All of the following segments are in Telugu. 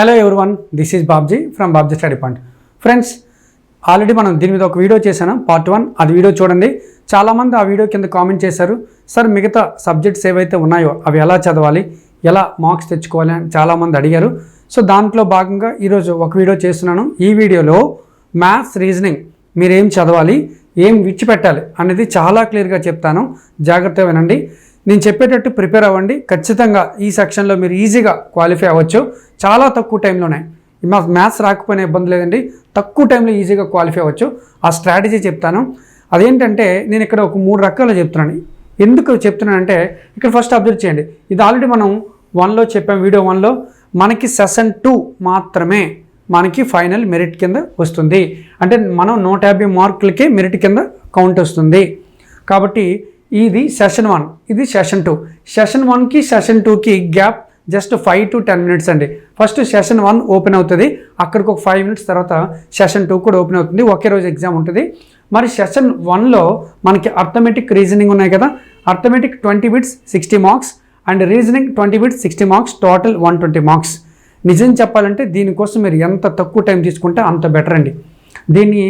Hello one this is Babji from Babji study point friends already మనం దీని మీద ఒక వీడియో చేశాను పార్ట్ వన్ అది వీడియో చూడండి. చాలామంది ఆ వీడియో కింద కామెంట్ చేశారు సార్ మిగతా సబ్జెక్ట్స్ ఏవైతే ఉన్నాయో అవి ఎలా చదవాలి? ఎలా మార్క్స్ తెచ్చుకోవాలి? అని చాలామంది అడిగారు. సో దాంట్లో భాగంగా ఈరోజు ఒక వీడియో చేస్తున్నాను. ఈ వీడియోలో మ్యాథ్స్ రీజనింగ్ మీరు ఏం చదవాలి? ఏం విడిచిపెట్టాలి? అనేది చాలా క్లియర్గా చెప్తాను. జాగ్రత్తగా వినండి. నేను చెప్పేటట్టు ప్రిపేర్ అవ్వండి. ఖచ్చితంగా ఈ సెక్షన్లో మీరు ఈజీగా క్వాలిఫై అవ్వచ్చు. చాలా తక్కువ టైంలోనే మా మ్యాథ్స్ రాకపోయినా ఇబ్బంది లేదండి. తక్కువ టైంలో ఈజీగా క్వాలిఫై అవ్వచ్చు. ఆ స్ట్రాటజీ చెప్తాను. అదేంటంటే నేను ఇక్కడ ఒక మూడు రకాలు చెప్తున్నాను. ఎందుకు చెప్తున్నానంటే ఇక్కడ ఫస్ట్ అబ్జర్వ్ చేయండి. ఇది ఆల్రెడీ మనం వన్లో చెప్పాం వీడియో వన్లో. మనకి సెషన్ టూ మాత్రమే మనకి ఫైనల్ మెరిట్ కింద వస్తుంది. అంటే మనం నూట యాభై మార్కులకే మెరిట్ కింద కౌంట్ వస్తుంది. కాబట్టి ఇది సెషన్ వన్ ఇది సెషన్ టూ సెషన్ వన్కి సెషన్ టూకి gap just five to ten minutes అండి. ఫస్ట్ సెషన్ వన్ ఓపెన్ అవుతుంది. అక్కడికి ఒక ఫైవ్ మినిట్స్ తర్వాత సెషన్ టూ కూడా ఓపెన్ అవుతుంది. ఒకే రోజు ఎగ్జామ్ ఉంటుంది. మరి సెషన్ వన్లో మనకి అర్థమెటిక్ రీజనింగ్ ఉన్నాయి కదా. Arithmetic twenty bits sixty marks and reasoning twenty bits sixty marks total one twenty marks నిజం చెప్పాలంటే దీనికోసం మీరు ఎంత తక్కువ టైం తీసుకుంటే అంత బెటర్ అండి. దీన్ని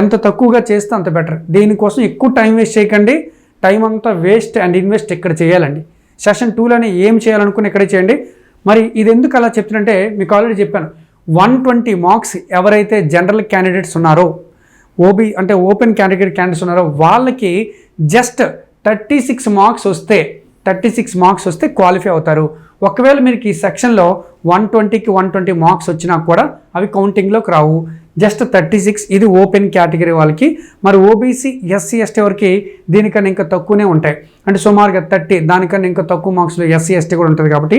ఎంత తక్కువగా చేస్తే అంత బెటర్ దీనికోసం ఎక్కువ టైం వేస్ట్ చేయకండి. టైం అంతా వేస్ట్ అండ్ ఇన్వెస్ట్ ఇక్కడ చేయాలండి? సెషన్ టూలోనే ఏం చేయాలనుకుని ఇక్కడే చేయండి? మరి ఇది ఎందుకు అలా చెప్తున్నంటే మీకు ఆల్రెడీ చెప్పాను. వన్ ట్వంటీ మార్క్స్ ఎవరైతే జనరల్ క్యాండిడేట్స్ ఉన్నారో ఓబీ అంటే ఓపెన్ క్యాండిడేట్ క్యాండిడేట్స్ ఉన్నారో వాళ్ళకి జస్ట్ థర్టీ సిక్స్ మార్క్స్ వస్తే థర్టీ సిక్స్ మార్క్స్ వస్తే క్వాలిఫై అవుతారు. ఒకవేళ మీకు ఈ సెక్షన్లో వన్ ట్వంటీకి వన్ ట్వంటీ మార్క్స్ వచ్చినా కూడా అవి కౌంటింగ్లోకి రావు. జస్ట్ థర్టీ సిక్స్ ఇది ఓపెన్ కేటగిరీ వాళ్ళకి. మరి ఓబీసీ ఎస్సీ ఎస్టీ వరకు దీనికన్నా ఇంకా తక్కువనే ఉంటాయి. అంటే సుమారుగా థర్టీ దానికన్నా ఇంకా తక్కువ మార్క్స్లో ఎస్సీ ఎస్టీ కూడా ఉంటుంది కాబట్టి.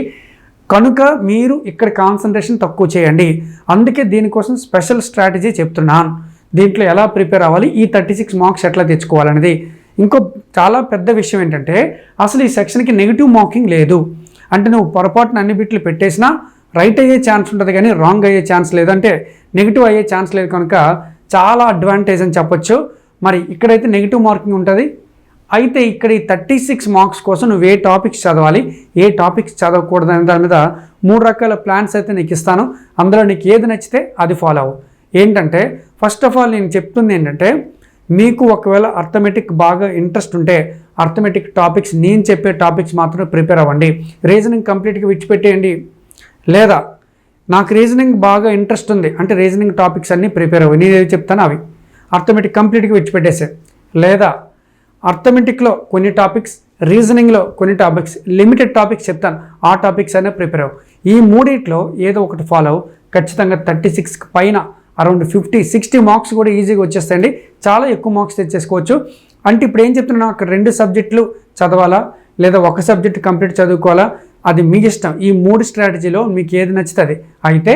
కనుక మీరు ఇక్కడ కాన్సన్ట్రేషన్ తక్కువ చేయండి. అందుకే దీనికోసం స్పెషల్ స్ట్రాటజీ చెప్తున్నాను. దీంట్లో ఎలా ప్రిపేర్ అవ్వాలి? ఈ థర్టీ సిక్స్ మార్క్స్ ఎట్లా తెచ్చుకోవాలనేది. ఇంకో చాలా పెద్ద విషయం ఏంటంటే అసలు ఈ సెక్షన్కి నెగిటివ్ మార్కింగ్ లేదు. అంటే నువ్వు పొరపాటున అన్ని బిట్లు పెట్టేసినా రైట్ అయ్యే ఛాన్స్ ఉంటుంది కానీ రాంగ్ అయ్యే ఛాన్స్ లేదంటే నెగిటివ్ అయ్యే ఛాన్స్ లేదు కనుక చాలా అడ్వాంటేజ్ అని చెప్పొచ్చు. మరి ఇక్కడైతే నెగిటివ్ మార్కింగ్ ఉంటుంది. అయితే ఇక్కడ ఈ థర్టీ సిక్స్ మార్క్స్ కోసం నువ్వు ఏ టాపిక్స్ చదవాలి ఏ టాపిక్స్ చదవకూడదు అనే దాని మీద మూడు రకాల ప్లాన్స్ అయితే నీకు ఇస్తాను. అందులో నీకు ఏది నచ్చితే అది ఫాలో అవ్వు. ఏంటంటే ఫస్ట్ ఆఫ్ ఆల్ నేను చెప్తుంది ఏంటంటే మీకు ఒకవేళ అర్థమెటిక్ బాగా ఇంట్రెస్ట్ ఉంటే అర్థమెటిక్ టాపిక్స్ నేను చెప్పే టాపిక్స్ మాత్రమే ప్రిపేర్ అవ్వండి. రీజనింగ్ కంప్లీట్గా విడిచిపెట్టేయండి. లేదా నాకు రీజనింగ్ బాగా ఇంట్రెస్ట్ ఉంది. అంటే రీజనింగ్ టాపిక్స్ అన్నీ ప్రిపేర్ అవ్వి. నేను ఏవి చెప్తాను అవి. అర్థమెటిక్ కంప్లీట్గా విడిచిపెట్టేసే. లేదా అర్థమెటిక్లో కొన్ని టాపిక్స్ రీజనింగ్లో కొన్ని టాపిక్స్ లిమిటెడ్ టాపిక్స్ చెప్తాను. ఆ టాపిక్స్ అయినా ప్రిపేర్ అవ్వు. ఈ మూడిట్లో ఏదో ఒకటి ఫాలో అవ్వు. ఖచ్చితంగా థర్టీ సిక్స్కి పైన అరౌండ్ ఫిఫ్టీ సిక్స్టీ మార్క్స్ కూడా ఈజీగా వచ్చేస్తాయండి. చాలా ఎక్కువ మార్క్స్ తెచ్చేసుకోవచ్చు. అంటే ఇప్పుడు ఏం చెప్తున్నా అక్కడ రెండు సబ్జెక్టులు చదవాలా? లేదా ఒక సబ్జెక్ట్ కంప్లీట్ చదువుకోవాలా? అది మీ ఇష్టం. ఈ మూడు స్ట్రాటజీలో మీకు ఏది నచ్చుతుంది? అయితే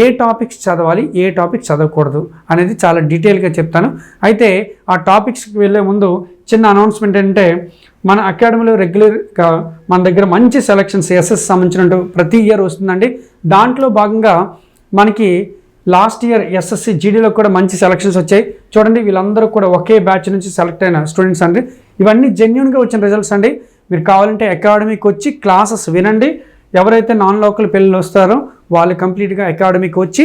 ఏ టాపిక్స్ చదవాలి ఏ టాపిక్స్ చదవకూడదు అనేది చాలా డీటెయిల్గా చెప్తాను. అయితే ఆ టాపిక్స్కి వెళ్ళే ముందు చిన్న అనౌన్స్మెంట్ ఏంటంటే మన అకాడమీలో రెగ్యులర్గా మన దగ్గర మంచి సెలక్షన్స్ ఎస్ఎస్ సంబంధించినట్టు ప్రతి ఇయర్ వస్తుందండి. దాంట్లో భాగంగా మనకి లాస్ట్ ఇయర్ ఎస్ఎస్సి జీడీలో కూడా మంచి సెలక్షన్స్ వచ్చాయి. చూడండి వీళ్ళందరూ కూడా ఒకే బ్యాచ్ నుంచి సెలెక్ట్ అయిన స్టూడెంట్స్ అండి. ఇవన్నీ జెన్యున్గా వచ్చిన రిజల్ట్స్ అండి. మీరు కావాలంటే అకాడమీకి వచ్చి క్లాసెస్ వినండి. ఎవరైతే నాన్ లోకల్ పిల్లలు వస్తారో వాళ్ళు కంప్లీట్గా అకాడమీకి వచ్చి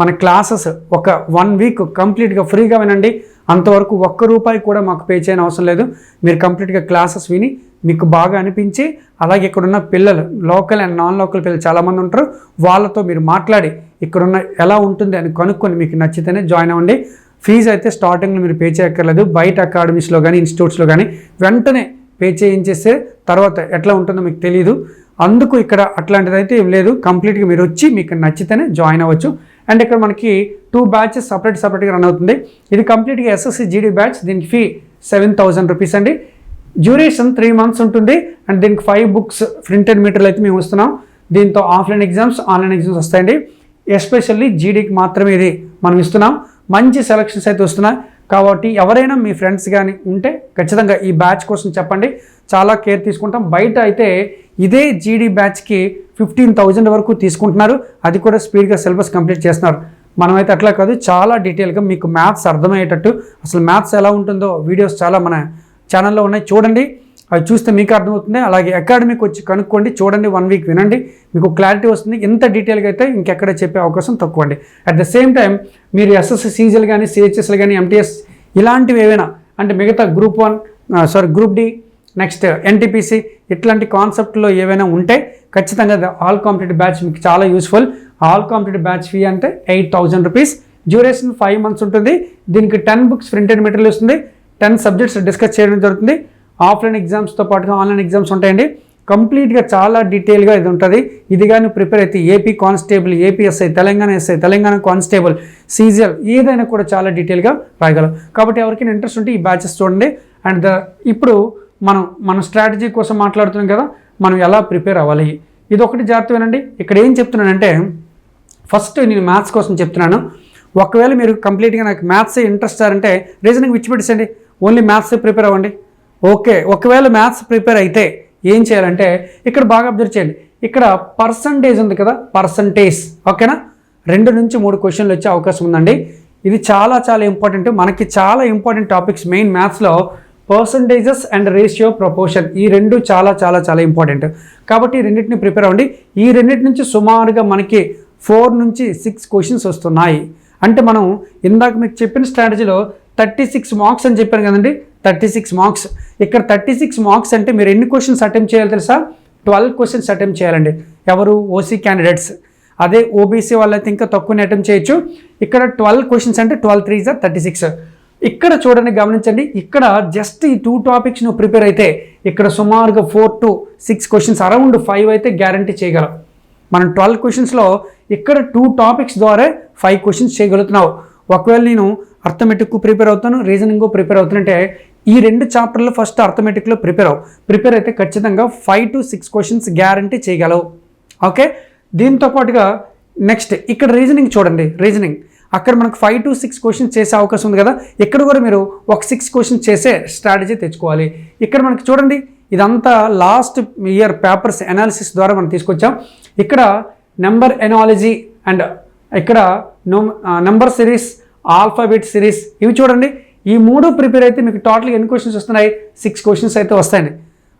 మన క్లాసెస్ ఒక వన్ వీక్ కంప్లీట్గా ఫ్రీగా వినండి. అంతవరకు ఒక్క రూపాయి కూడా మాకు పే చేయని అవసరం లేదు. మీరు కంప్లీట్గా క్లాసెస్ విని మీకు బాగా అనిపించి అలాగే ఇక్కడున్న పిల్లలు లోకల్ అండ్ నాన్ లోకల్ పిల్లలు చాలామంది ఉంటారు. వాళ్ళతో మీరు మాట్లాడి ఇక్కడున్న ఎలా ఉంటుంది అని కనుక్కొని మీకు నచ్చితేనే జాయిన్ అవ్వండి. ఫీజు అయితే స్టార్టింగ్లో మీరు పే చేయక్కర్లేదు. బయట అకాడమీస్లో కానీ ఇన్స్టిట్యూట్స్లో కానీ వెంటనే పే చేయించేస్తే తర్వాత ఎట్లా ఉంటుందో మీకు తెలియదు అందుకు ఇక్కడ అట్లాంటిది అయితే ఏం లేదు. కంప్లీట్గా మీరు వచ్చి మీకు నచ్చితేనే జాయిన్ అవ్వచ్చు. అండ్ ఇక్కడ మనకి టూ బ్యాచెస్ సపరేట్ సపరేట్గా రన్ అవుతుంది. ఇది కంప్లీట్గా ఎస్ఎస్సి జీడీ బ్యాచ్ దీనికి ఫీ సెవెన్ థౌజండ్ రూపీస్ అండి. డ్యూరేషన్ త్రీ మంత్స్ ఉంటుంది. అండ్ దీనికి ఫైవ్ బుక్స్ ప్రింటెడ్ మీటర్లు అయితే మేము వస్తున్నాం దీంతో ఆఫ్లైన్ ఎగ్జామ్స్ ఆన్లైన్ ఎగ్జామ్స్ వస్తాయండి. ఎస్పెషల్లీ జీడీకి మాత్రమే ఇది మనం ఇస్తున్నాం. మంచి సెలక్షన్స్ అయితే వస్తున్నాయి. కాబట్టి ఎవరైనా మీ ఫ్రెండ్స్ కానీ ఉంటే ఖచ్చితంగా ఈ బ్యాచ్ కోసం చెప్పండి. చాలా కేర్ తీసుకుంటాం. బయట అయితే ఇదే జీడీ బ్యాచ్కి ఫిఫ్టీన్ థౌజండ్ వరకు తీసుకుంటున్నారు. అది కూడా స్పీడ్గా సిలబస్ కంప్లీట్ చేస్తున్నారు. మనమైతే అట్లా కాదు చాలా డీటెయిల్గా మీకు మ్యాథ్స్ అర్థమయ్యేటట్టు. అసలు మ్యాథ్స్ ఎలా ఉంటుందో వీడియోస్ చాలా మన ఛానల్లో ఉన్నాయి. చూడండి. అవి చూస్తే మీకు అర్థమవుతుంది. అలాగే అకాడమీకి వచ్చి కనుక్కోండి చూడండి వన్ వీక్ వినండి. మీకు క్లారిటీ వస్తుంది. ఎంత డీటెయిల్గా అయితే ఇంకెక్కడ చెప్పే అవకాశం తక్కువ అండి అట్ ద సేమ్ టైం మీరు ఎస్ఎస్సి సీజీలు కానీ సిహెచ్ఎస్లు కానీ ఎంటీఎస్ ఇలాంటివి ఏవైనా అంటే మిగతా group one sorry group D next NTPC ఇట్లాంటి కాన్సెప్ట్లో ఏవైనా ఉంటే ఖచ్చితంగా ఆల్ కాంపిటేటివ్ బ్యాచ్ మీకు చాలా useful all competitive batch fee అంటే eight thousand rupees duration five months ఉంటుంది. దీనికి టెన్ బుక్స్ ప్రింటెడ్ మెటీరియల్ వస్తుంది. టెన్ సబ్జెక్ట్స్ డిస్కస్ చేయడం జరుగుతుంది. ఆఫ్లైన్ ఎగ్జామ్స్తో పాటుగా ఆన్లైన్ ఎగ్జామ్స్ ఉంటాయండి. కంప్లీట్గా చాలా డీటెయిల్గా ఇది ఉంటుంది. ఇది కానీ ప్రిపేర్ అయితే AP constable APSI Telangana SI Telangana constable CGL ఏదైనా కూడా చాలా డీటెయిల్గా రాయగలం. కాబట్టి ఎవరికైనా ఇంట్రెస్ట్ ఉంటే ఈ బ్యాచెస్ చూడండి. అండ్ ద ఇప్పుడు మనం మన స్ట్రాటజీ కోసం మాట్లాడుతున్నాం కదా మనం ఎలా ప్రిపేర్ అవ్వాలి? ఇది ఒకటి జాగ్రత్తవేనండి. ఇక్కడ ఏం చెప్తున్నానంటే ఫస్ట్ నేను మ్యాథ్స్ కోసం చెప్తున్నాను. ఒకవేళ మీరు కంప్లీట్గా నాకు మ్యాథ్స్ ఇంట్రెస్ట్ అంటే రీజనింగ్ విచ్చిపెట్టేసండి ఓన్లీ మ్యాథ్స్ ప్రిపేర్ అవ్వండి. ఓకే ఒకవేళ మ్యాథ్స్ ప్రిపేర్ అయితే ఏం చేయాలంటే ఇక్కడ బాగా అబ్జర్వ్ చేయండి. ఇక్కడ పర్సంటేజ్ ఉంది కదా పర్సంటేజ్ ఓకేనా? రెండు నుంచి మూడు క్వశ్చన్లు వచ్చే అవకాశం ఉందండి. ఇది చాలా చాలా ఇంపార్టెంట్ మనకి చాలా ఇంపార్టెంట్ టాపిక్స్ మెయిన్ మ్యాథ్స్లో పర్సంటేజెస్ అండ్ రేషియో ప్రపోర్షన్ ఈ రెండు చాలా చాలా చాలా ఇంపార్టెంట్ కాబట్టి ఈ రెండింటిని ప్రిపేర్ అవ్వండి. ఈ రెండింటి నుంచి సుమారుగా మనకి ఫోర్ నుంచి సిక్స్ క్వశ్చన్స్ వస్తున్నాయి. అంటే మనం ఇందాక మీకు చెప్పిన స్ట్రాటజీలో థర్టీ సిక్స్ మార్క్స్ అని చెప్పాను కదండి. Thirty six marks. ఇక్కడ థర్టీ సిక్స్ మార్క్స్ అంటే మీరు ఎన్ని క్వశ్చన్స్ అటెంప్ట్ చేయాలి తెలుసా? ట్వెల్వ్ క్వశ్చన్స్ అటెంప్ట్ చేయాలండి. ఎవరు? ఓసీ క్యాండిడేట్స్ అదే ఓబీసీ వాళ్ళైతే ఇంకా తక్కువనే అటెంప్ట్ చేయొచ్చు. ఇక్కడ ట్వెల్వ్ క్వశ్చన్స్ అంటే twelve three are thirty six. ఇక్కడ చూడండి గమనించండి. ఇక్కడ జస్ట్ ఈ టూ టాపిక్స్ నువ్వు ప్రిపేర్ అయితే ఇక్కడ సుమారుగా four to six questions around five అయితే గ్యారంటీ చేయగలం. మనం ట్వెల్వ్ క్వశ్చన్స్లో ఇక్కడ టూ టాపిక్స్ ద్వారా ఫైవ్ క్వశ్చన్స్ చేయగలుగుతున్నావు. ఒకవేళ నేను అర్థమెటిక్ ప్రిపేర్ అవుతాను రీజనింగ్ ప్రిపేర్ అవుతానంటే ఈ రెండు చాప్టర్లు ఫస్ట్ అర్థమెటిక్లో ప్రిపేర్ అవు ప్రిపేర్ అయితే ఖచ్చితంగా five to six questions guarantee చేయగలవు. ఓకే? దీంతో పాటుగా నెక్స్ట్ ఇక్కడ రీజనింగ్ చూడండి. రీజనింగ్ అక్కడ మనకు ఫైవ్ టు సిక్స్ క్వశ్చన్స్ చేసే అవకాశం ఉంది కదా? ఇక్కడ కూడా మీరు ఒక సిక్స్ క్వశ్చన్స్ చేసే స్ట్రాటజీ తెచ్చుకోవాలి. ఇక్కడ మనకి చూడండి. ఇదంతా లాస్ట్ ఇయర్ పేపర్స్ అనాలిసిస్ ద్వారా మనం తీసుకొచ్చాం. ఇక్కడ నెంబర్ ఎనాలజీ అండ్ ఇక్కడ no number series alphabet series ఇవి చూడండి. ఈ మూడు ప్రిపేర్ అయితే మీకు టోటల్ ఎన్ని క్వశ్చన్స్ వస్తున్నాయి? సిక్స్ క్వశ్చన్స్ అయితే వస్తాయండి.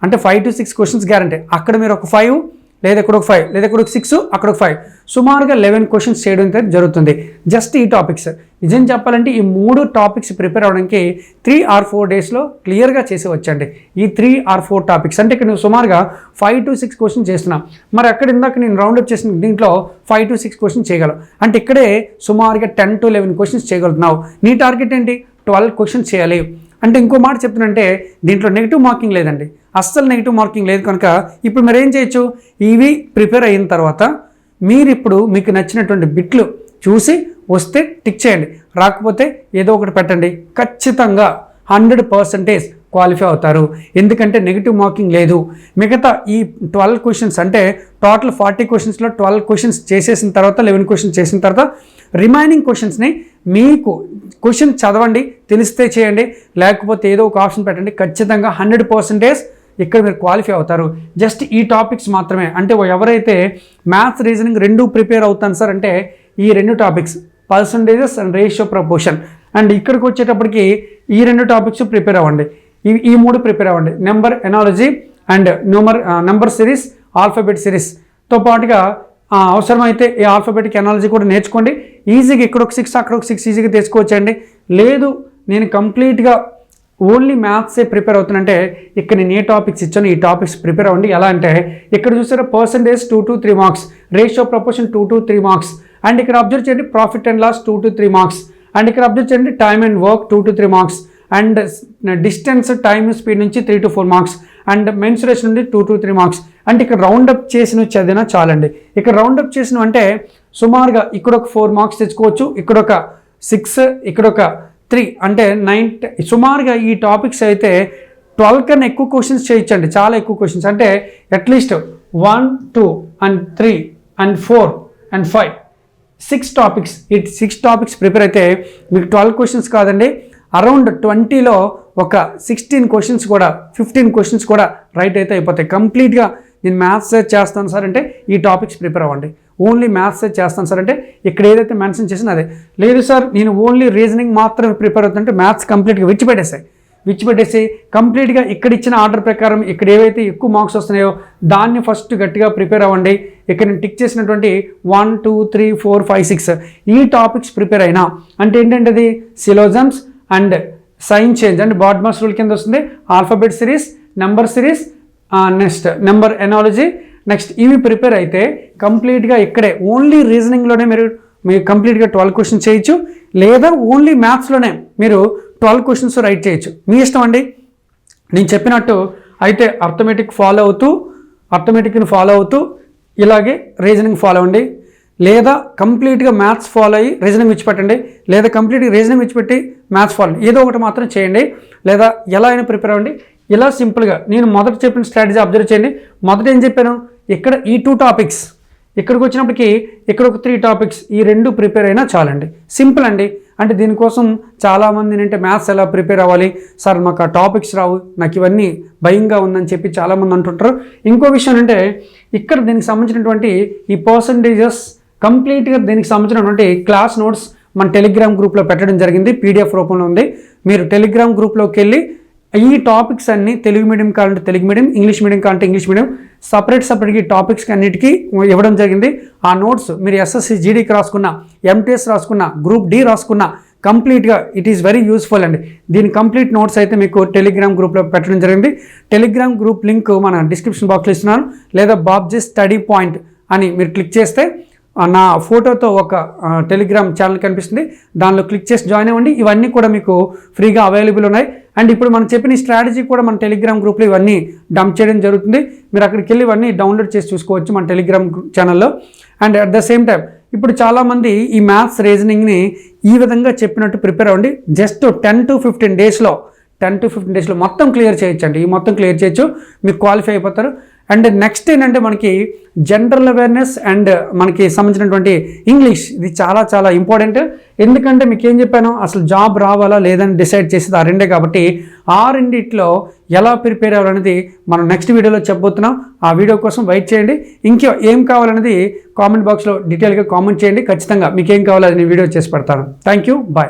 అంటే five to six questions guarantee. అక్కడ మీరు ఒక ఫైవ్ లేదా ఇక్కడ ఒక ఫైవ్ లేదా ఇక్కడ ఒక సిక్స్ అక్కడ ఒక ఫైవ్. సుమారుగా లెవెన్ క్వశ్చన్స్ చేయడం అయితే జరుగుతుంది. జస్ట్ ఈ టాపిక్స్. నిజం చెప్పాలంటే ఈ మూడు టాపిక్స్ ప్రిపేర్ అవడానికి త్రీ ఆర్ ఫోర్ డేస్లో క్లియర్గా చేసి వచ్చండి ఈ త్రీ ఆర్ ఫోర్ టాపిక్స్. అంటే ఇక్కడ నువ్వు సుమారుగా ఫైవ్ టు సిక్స్ క్వశ్చన్ చేస్తున్నాం. మరి అక్కడ ఇందాక నేను రౌండప్ చేసిన దీంట్లో ఫైవ్ టు సిక్స్ క్వశ్చన్ చేయగలవు అంటే ఇక్కడే సుమారుగా టెన్ టు లెవెన్ క్వశ్చన్స్ చేయగలుగుతున్నావు. నీ టార్గెట్ ఏంటి? ట్వెల్వ్ క్వశ్చన్స్ చేయాలి. అంటే ఇంకో మాట చెప్తున్నంటే దీంట్లో నెగిటివ్ మార్కింగ్ లేదండి. అస్సలు నెగిటివ్ మార్కింగ్ లేదు కనుక ఇప్పుడు మీరు ఏం చేయొచ్చు? ఇవి ప్రిపేర్ అయిన తర్వాత మీరు ఇప్పుడు మీకు నచ్చినటువంటి బిట్లు చూసి వస్తే టిక్ చేయండి. రాకపోతే ఏదో ఒకటి పెట్టండి. ఖచ్చితంగా హండ్రెడ్ పర్సంటేజ్ క్వాలిఫై అవుతారు. ఎందుకంటే నెగిటివ్ మార్కింగ్ లేదు. మిగతా ఈ ట్వెల్వ్ క్వశ్చన్స్ అంటే టోటల్ ఫార్టీ క్వశ్చన్స్లో ట్వెల్వ్ క్వశ్చన్స్ చేసేసిన తర్వాత లెవెన్ క్వశ్చన్స్ చేసిన తర్వాత రిమైనింగ్ క్వశ్చన్స్ని మీకు క్వశ్చన్ చదవండి తెలిస్తే చేయండి లేకపోతే ఏదో ఒక ఆప్షన్ పెట్టండి ఖచ్చితంగా హండ్రెడ్ పర్సెంటేజ్ ఇక్కడ మీరు క్వాలిఫై అవుతారు. జస్ట్ ఈ టాపిక్స్ మాత్రమే. అంటే ఎవరైతే మ్యాథ్స్ రీజనింగ్ రెండు ప్రిపేర్ అవుతాను సార్ అంటే ఈ రెండు topics percentages and ratio proportion and ఇక్కడికి వచ్చేటప్పటికి ఈ రెండు టాపిక్స్ ప్రిపేర్ అవ్వండి. ఈ ఈ మూడు ప్రిపేర్ అవ్వండి. Number analogy and న్యూమర్ number series alphabet సిరీస్తో పాటుగా అవసరమైతే ఈ ఆల్ఫాబెటిక్ ఎనాలజీ కూడా నేర్చుకోండి. ఈజీగా ఇక్కడ ఒక సిక్స్ అక్కడ ఒక సిక్స్ ఈజీగా తెచ్చుకోవచ్చండి. లేదు నేను కంప్లీట్గా ఓన్లీ మ్యాథ్సే ప్రిపేర్ అవుతున్నంటే ఇక్కడ నేను ఏ టాపిక్స్ ఇచ్చాను ఈ టాపిక్స్ ప్రిపేర్ అవ్వండి. ఎలా అంటే ఇక్కడ చూసారా percentage two to three marks ratio proportion two to three marks and ఇక్కడ అబ్జర్వ్ చేయండి profit and loss two to three marks and ఇక్కడ అబ్జర్వ్ చేయండి time and work two to three marks and distance time speed నుంచి three to four marks and mensuration నుండి టూ టు త్రీ మార్క్స్ అంటే ఇక్కడ రౌండ్ అప్ చేసిన చదివినా చాలండి. ఇక్కడ రౌండ్ అప్ చేసిన అంటే సుమారుగా ఇక్కడ ఒక ఫోర్ మార్క్స్ తెచ్చుకోవచ్చు. ఇక్కడ ఒక సిక్స్ ఇక్కడ ఒక త్రీ అంటే నైన్ సుమారుగా ఈ టాపిక్స్ అయితే ట్వెల్వ్ కన్నా ఎక్కువ క్వశ్చన్స్ చేయించండి. చాలా ఎక్కువ క్వశ్చన్స్ అంటే at least one two and three and four and five six topics ఈ సిక్స్ టాపిక్స్ ప్రిపేర్ అయితే మీకు ట్వెల్వ్ క్వశ్చన్స్ కాదండి. అరౌండ్ ట్వంటీలో ఒక సిక్స్టీన్ క్వశ్చన్స్ కూడా ఫిఫ్టీన్ క్వశ్చన్స్ కూడా రైట్ అయితే అయిపోతాయి. కంప్లీట్గా నేను మ్యాథ్స్ చేస్తాను సార్ అంటే ఈ టాపిక్స్ ప్రిపేర్ అవ్వండి. ఓన్లీ మ్యాథ్స్ చేస్తాను సార్ అంటే ఇక్కడ ఏదైతే మెన్షన్ చేసినా అదే. లేదు సార్ నేను ఓన్లీ రీజనింగ్ మాత్రమే ప్రిపేర్ అవుతుంటే మ్యాథ్స్ కంప్లీట్గా విచ్చిపెట్టేసాయి విచ్చిపెట్టేసి కంప్లీట్గా ఇక్కడ ఇచ్చిన ఆర్డర్ ప్రకారం ఇక్కడ ఏవైతే ఎక్కువ మార్క్స్ వస్తున్నాయో దాన్ని ఫస్ట్ గట్టిగా ప్రిపేర్ అవ్వండి. ఇక్కడ నేను టిక్ చేసినటువంటి one two three four five six ఈ టాపిక్స్ ప్రిపేర్ అయినా అంటే ఏంటంటే అది? Syllogisms and sign change and BODMAS rule కింద వస్తుంది. Alphabet series number series next number analogy. Next ఇవి ప్రిపేర్ అయితే కంప్లీట్గా ఇక్కడే ఓన్లీ రీజనింగ్లోనే మీరు మీరు కంప్లీట్గా ట్వెల్వ్ క్వశ్చన్స్ చేయొచ్చు. లేదా ఓన్లీ మ్యాథ్స్లోనే మీరు ట్వెల్వ్ క్వశ్చన్స్ రైట్ చేయొచ్చు. మీ ఇష్టం అండి? నేను చెప్పినట్టు అయితే అర్థమెటిక్ ఫాలో అవుతూ అర్థమెటిక్ని ఫాలో అవుతూ ఇలాగే రీజనింగ్ ఫాలో అవ్వండి. లేదా కంప్లీట్గా మ్యాథ్స్ ఫాలో అయ్యి రీజనింగ్ ఇచ్చిపెట్టండి లేదా కంప్లీట్గా రీజనింగ్ ఇచ్చిపెట్టి మ్యాథ్స్ ఫాలో ఏదో ఒకటి మాత్రం చేయండి. లేదా ఎలా అయినా ప్రిపేర్ అవ్వండి. ఇలా సింపుల్గా నేను మొదట చెప్పిన స్ట్రాటజీ అబ్జర్వ్ చేయండి. మొదట ఏం చెప్పాను? ఇక్కడ ఈ టూ టాపిక్స్. ఇక్కడికి వచ్చినప్పటికీ ఇక్కడ ఒక త్రీ టాపిక్స్ ఈ రెండు ప్రిపేర్ అయినా చాలండి. సింపుల్ అండి. అంటే దీనికోసం చాలామంది ఏంటంటే మ్యాథ్స్ ఎలా ప్రిపేర్ అవ్వాలి? సార్ మాకు ఆ టాపిక్స్ రావు. నాకు ఇవన్నీ భయంగా ఉందని చెప్పి చాలామంది అంటుంటారు. ఇంకో విషయం అంటే ఇక్కడ దీనికి సంబంధించినటువంటి ఈ పర్సంటేజెస్ కంప్లీట్గా దీనికి సంబంధించినటువంటి క్లాస్ నోట్స్ మన టెలిగ్రామ్ గ్రూప్లో పెట్టడం జరిగింది. పీడిఎఫ్ రూపంలో ఉంది. మీరు టెలిగ్రామ్ గ్రూప్లోకి వెళ్ళి ఈ టాపిక్స్ అన్ని తెలుగు మీడియం కావాలంటే తెలుగు మీడియం ఇంగ్లీష్ మీడియం కావాలంటే ఇంగ్లీష్ మీడియం సపరేట్ సపరేట్గా టాపిక్స్ అన్నిటికీ ఇవ్వడం జరిగింది. ఆ నోట్స్ మీరు ఎస్ఎస్సి జీడీకి రాసుకున్న ఎంటీఎస్ రాసుకున్న గ్రూప్ డి రాసుకున్న కంప్లీట్గా ఇట్ ఈస్ వెరీ యూస్ఫుల్ అండి. దీని కంప్లీట్ నోట్స్ అయితే మీకు టెలిగ్రామ్ గ్రూప్లో పెట్టడం జరిగింది. టెలిగ్రామ్ గ్రూప్ లింక్ మన డిస్క్రిప్షన్ బాక్స్లో ఇస్తున్నాను. లేదా బాబ్జీ స్టడీ పాయింట్ అని మీరు క్లిక్ చేస్తే నా ఫోటోతో ఒక టెలిగ్రామ్ ఛానల్ కనిపిస్తుంది. దానిలో క్లిక్ చేసి జాయిన్ అవ్వండి. ఇవన్నీ కూడా మీకు ఫ్రీగా అవైలబుల్ ఉన్నాయి. అండ్ ఇప్పుడు మనం చెప్పిన స్ట్రాటజీ కూడా మన టెలిగ్రామ్ గ్రూప్లో ఇవన్నీ డంప్ చేయడం జరుగుతుంది. మీరు అక్కడికి వెళ్ళి ఇవన్నీ డౌన్లోడ్ చేసి చూసుకోవచ్చు మన టెలిగ్రామ్ ఛానల్లో. And at the same time ఇప్పుడు చాలామంది ఈ మ్యాథ్స్ రీజనింగ్ని ఈ విధంగా చెప్పినట్టు ప్రిపేర్ అవ్వండి. జస్ట్ టెన్ టు ఫిఫ్టీన్ డేస్లో టెన్ టు ఫిఫ్టీన్ డేస్లో మొత్తం క్లియర్ చేయొచ్చు అండి ఈ మొత్తం క్లియర్ చేయొచ్చు. మీకు క్వాలిఫై అయిపోతారు. అండ్ నెక్స్ట్ ఏంటంటే మనకి జనరల్ అవేర్నెస్ అండ్ మనకి సంబంధించినటువంటి ఇంగ్లీష్ ఇది చాలా చాలా ఇంపార్టెంట్. ఎందుకంటే మీకు ఏం చెప్పాను? అసలు జాబ్ రావాలా లేదని డిసైడ్ చేసేది ఆ రెండే కాబట్టి ఆ రెండిట్లో ఎలా ప్రిపేర్ అవ్వాలనేది మనం నెక్స్ట్ వీడియోలో చెప్పబోతున్నాం. ఆ వీడియో కోసం వెయిట్ చేయండి. ఇంకా ఏం కావాలనేది కామెంట్ బాక్స్లో డీటెయిల్గా కామెంట్ చేయండి. ఖచ్చితంగా మీకు ఏం కావాలో అది నేను వీడియో చేసి పెడతాను. Thank you. బాయ్.